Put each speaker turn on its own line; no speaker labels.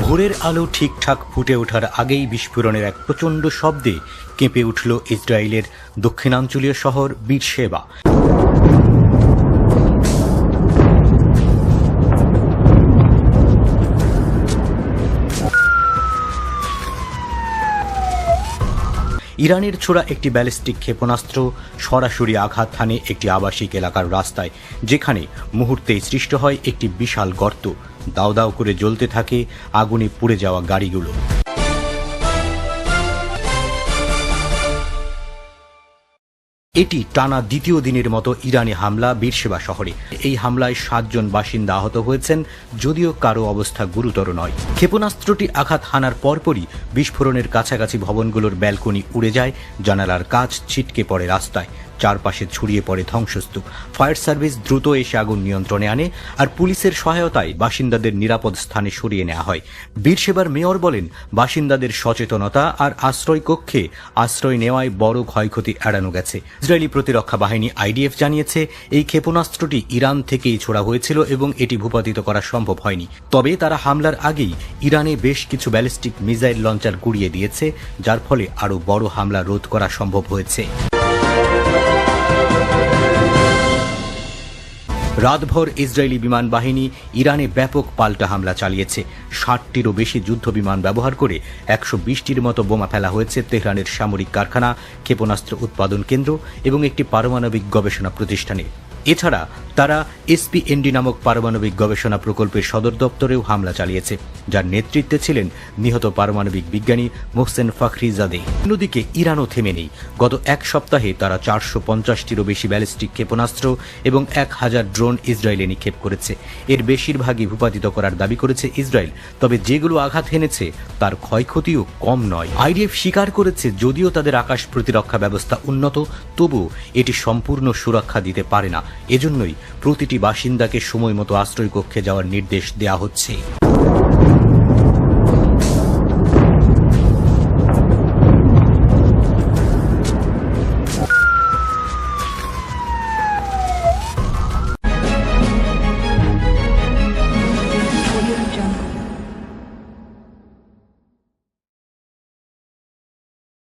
ভোরের আলো ঠিকঠাক ফুটে ওঠার আগেই বিস্ফোরণের এক প্রচণ্ড শব্দে কেঁপে উঠল ইসরায়েলের দক্ষিণাঞ্চলীয় শহর বীরশেবা ইরানের ছোড়া একটি ব্যালিস্টিক ক্ষেপণাস্ত্র সরাসরি আঘাত হানে একটি আবাসিক এলাকার রাস্তায়, যেখানে মুহূর্তেই সৃষ্ট হয় একটি বিশাল গর্ত। দাও দাও করে জ্বলতে থাকে, আগুনে পুড়ে যাওয়া গাড়িগুলো। এটি টানা দ্বিতীয় দিনের মতো ইরানি হামলা বীরসেবা শহরে। এই হামলায় সাতজন বাসিন্দা আহত হয়েছেন, যদিও কারও অবস্থা গুরুতর নয়। ক্ষেপণাস্ত্রটি আঘাত হানার পরপরই বিস্ফোরণের কাছাকাছি ভবনগুলোর ব্যালকনি উড়ে যায়, জানালার কাজ ছিটকে পড়ে রাস্তায়। চারপাশে ছড়িয়ে পড়ে ধ্বংসস্তূপ। ফায়ার সার্ভিস দ্রুত এসে আগুন নিয়ন্ত্রণে আনে আর পুলিশের সহায়তায় বাসিন্দাদের নিরাপদ স্থানে সরিয়ে নেওয়া হয়। বীরসেবার মেয়র বলেন, বাসিন্দাদের সচেতনতা আর আশ্রয় কক্ষে আশ্রয় নেওয়ায় বড় ক্ষয়ক্ষতি এড়ানো গেছে। ইসরায়েলি প্রতিরক্ষা বাহিনী আইডিএফ জানিয়েছে, এই ক্ষেপণাস্ত্রটি ইরান থেকেই ছোড়া হয়েছিল এবং এটি ভূপাতিত করা সম্ভব হয়নি। তবে তারা হামলার আগেই ইরানে বেশ কিছু ব্যালিস্টিক মিসাইল লঞ্চার গুড়িয়ে দিয়েছে, যার ফলে আরও বড় হামলা রোধ করা সম্ভব হয়েছে। রাতভর ইসরায়েলি বিমান বাহিনী ইরানে ব্যাপক পাল্টা হামলা চালিয়েছে। ষাটটিরও বেশি যুদ্ধ বিমান ব্যবহার করে একশো বিশটির মতো বোমা ফেলা হয়েছে তেহরানের সামরিক কারখানা, ক্ষেপণাস্ত্র উৎপাদন কেন্দ্র এবং একটি পারমাণবিক গবেষণা প্রতিষ্ঠানে। এছাড়া তারা এসপিএনডি নামক পারমাণবিক গবেষণা প্রকল্পের সদর দপ্তরেও হামলা চালিয়েছে, যার নেতৃত্বে ছিলেন নিহত পারমাণবিক বিজ্ঞানী মোহসেন ফাখরিজাদে। অন্যদিকে ইরানও থেমে নেই। গত এক সপ্তাহে তারা চারশো পঞ্চাশটিরও বেশি ব্যালিস্টিক ক্ষেপণাস্ত্র এবং এক হাজার ড্রোন ইসরায়েলে নিক্ষেপ করেছে। এর বেশিরভাগই ভূপাতিত করার দাবি করেছে ইসরায়েল, তবে যেগুলো আঘাত হেনেছে, তার ক্ষয়ক্ষতিও কম নয়। আইডিএফ স্বীকার করেছে, যদিও তাদের আকাশ প্রতিরক্ষা ব্যবস্থা উন্নত তবু এটি সম্পূর্ণ সুরক্ষা দিতে পারে না। এজন্যই প্রতিটি বাসিন্দাকে সময় মতো আশ্রয় কক্ষে যাওয়ার নির্দেশ দেয়া হচ্ছে।